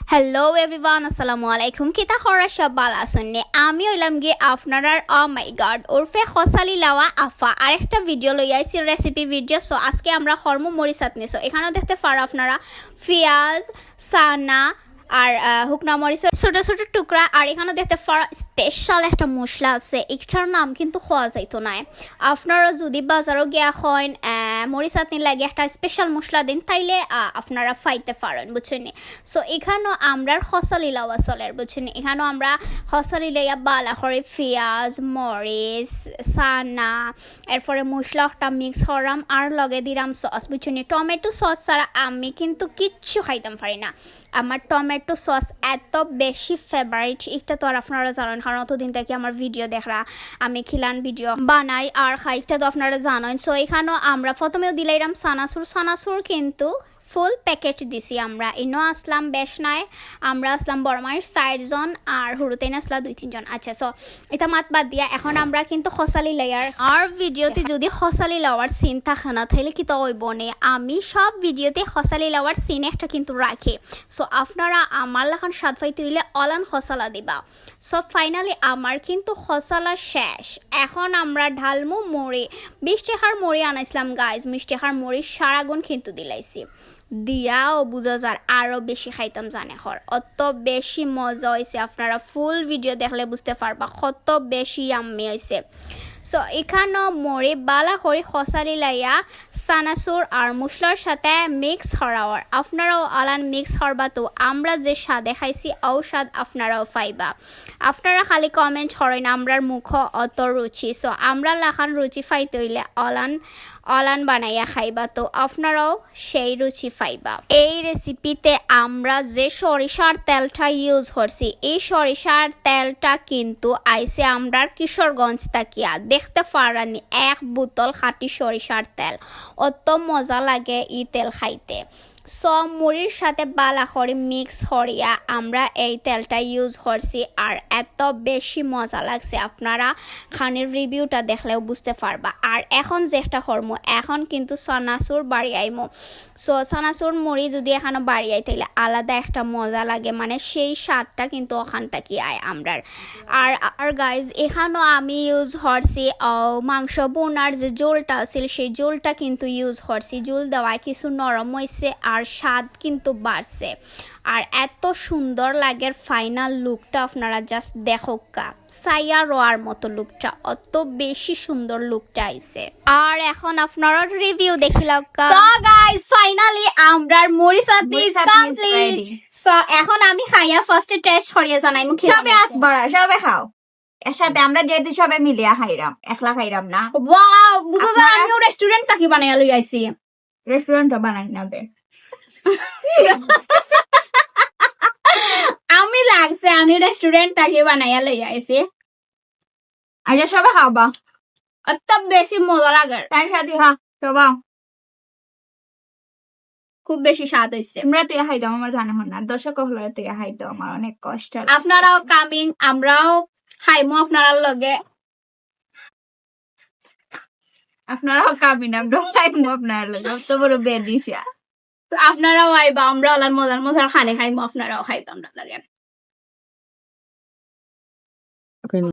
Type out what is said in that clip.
Hello everyone আসসালামু আলাইকুম কিতা খরা সব বালা আসন্নে আমি হইলাম গিয়ে আপনারার অ মাই গড ওরফে খসালি লাওয়া আফা আরেকটা ভিডিও লই আইছি রেসিপি ভিডিও সো আজকে আমরা হরমো মরিচাত নিছো এখানে এখানেও দেখতে পার আপনারা পেঁয়াজ সানা আর আহ, শুকনা মরিচের ছোট ছোট টুকরা আর এখানে দেখতে পারো স্পেশাল একটা মশলা আছে। একটার নাম কিন্তু খোয়া যাইতো নাই। আপনারা যদি বাজারও গিয়া হন মরিচ চাটনি লাগে একটা স্পেশাল মশলা দিন তাইলে আপনারা ফাইতে পারেন বুঝছেন সো এখানেও আমরা হসালি লাওয়া চলের বুঝছেন এখানেও আমরা হসালি লাইয়া বালা করে পেঁয়াজ মরিচ সানা এরপরে মশলা একটা মিক্স করাম আর লগে দিলাম সস বুঝছেন টমেটো সস ছাড়া আমি কিন্তু কিচ্ছু খাইতাম পারি না। আমার টমেটো সস এত বেশি ফেভারিট এটা তো আর আপনারা জানেন, কারণ অতদিন থেকে আমার ভিডিও দেখরা, আমি খিলান ভিডিও বানাই আর খাই এটা তো আপনারা জানেন। সো এখানেও আমরা প্রথমেও দিলাইরাম সানাসুর। সানাসুর কিন্তু ফুল প্যাকেট দিছি আমরা। ইনো আসলাম বেশ নাই আমরা আসলাম বড়মার চারজন আর হুরুতেন আসলা দুই তিনজন। আচ্ছা সো এটা মাত বাদ দিয়া, এখন আমরা কিন্তু খসালি লেয়ার আর ভিডিওতে যদি খসালি লওয়ার সিন থাকে না, তাহলে কি তো ওই বনে আমি সব ভিডিওতে খসালি লওয়ার সিন একটা কিন্তু রাখি। সো আপনারা আমার লেখান স্বাদ পাইতে হইলে অলান খসালা দিবা। সো ফাইনালি আমার কিন্তু খসালা শেষ। এখন আমরা ঢালমু মুড়ি। বিশ টাকার মুড়ি আনাইছিলাম গাইজ বিশ টাকার মুড়ি সারাগুণ কিন্তু দিলাইছি। দিয়াও বুঝা যার আরও বেশি খাইতাম জানে হর অত বেশি মজা হয়েছে আপনারা ফুল ভিডিও দেখলে বুঝতে পারবা কত বেশি আম্মি হয়েছে সো এখানেও মরে বালা করে খসালি লাইয়া সানাসুর আর মশলার সাথে মিক্স হরাওয়ার। আপনারাও আলান মিক্স হরবা তো। আমরা যে স্বাদে খাইছি ও স্বাদ আপনারাও পাইবা। আপনারা খালি কমেন্ট হরেন আমরার মুখ অত রুচি। সো আমরা লাখান রুচি ফাইতে হইলে অলান অলান বানাইয়া খাইবা তো। আপনারাও সেই রুচি পাইবা। এই রেসিপিতে আমরা যে সরিষার তেলটা ইউজ করছি, এই সরিষার তেলটা কিন্তু আইসে আমরার কিশোরগঞ্জ তাকিয়া দেখতে পারানি এক বোতল খাঁটি সরিষার তেল। অত মজা লাগে ই তেল খাইতে। সব মুড়ির সাথে বালা করে মিক্স করিয়া আমরা এই তেলটা ইউজ করছি। আর এত বেশি মজা লাগছে, আপনারা খানের রিভিউটা দেখলেও বুঝতে পারবা। আর এখন যেটা করমো এখন কিন্তু সনাসুর বাড়ি আইমো। সো সনাসুর মুড়ি যদি এখানে বাড়ি আই তাইলে আলাদা একটা মজা লাগে মানে সেই স্বাদটা কিন্তু ওখান থেকে আয় আমরার। আর আর গাইজ এখানেও আমি ইউজ করছি মাংস বোনার যে জোলটা আছিল, সেই জোলটা কিন্তু ইউজ করছি। জোল দেওয়ায় কিছু নরম হয়েছে আর স্বাদ কিন্তু বাড়ছে। আর এত সুন্দর লাগে ফাইনাল লুকটা আপনারা জাস্ট দেখো কা সাইয়া রোয়ার মতো লুকটা অত বেশি সুন্দর লুকটা আইছে। আর এখন আপনারা রিভিউ দেখিলাম সো গাইস ফাইনালি আমরার মরিচ ইজ কমপ্লিট সো এখন আমি খাইয়া ফার্স্টে টেস্ট করিয়ে জানাই মুখে সবে একবার সবে খাও। এর সাথে আমরা যেহেতু সবে মিলিয়া খাইরাম একলা খাইরাম না। ওয়াও বুঝো আমিও রেস্টুরেন্ট তাকি বানাইয়া লই আইছি। রেস্টুরেন্ট বানাই না আমি লাগছে আমি রেস্টুরেন্ট তাকি বানাইয়া লই আইছি। আচ্ছা সবে খাওয়া অত বেশি মজা লাগে। তার সাথে খা সবা। খুব বেশি স্বাদ হইছে। তোমরা তুই খাই দাও আমার জানা হন না দর্শক হলো তুই খাই দাও আমার অনেক কষ্ট লাগে। আপনারাও কামিং আমরাও খাইমু আপনার লগে। আপনারাও কাবিন আমরা খাইমু আপনার লোক তো বড় বেদিফিয়া তো আপনারাও আইবা আমরা মজার মজার খানে খাইবো আপনারাও খাইতাম লাগে।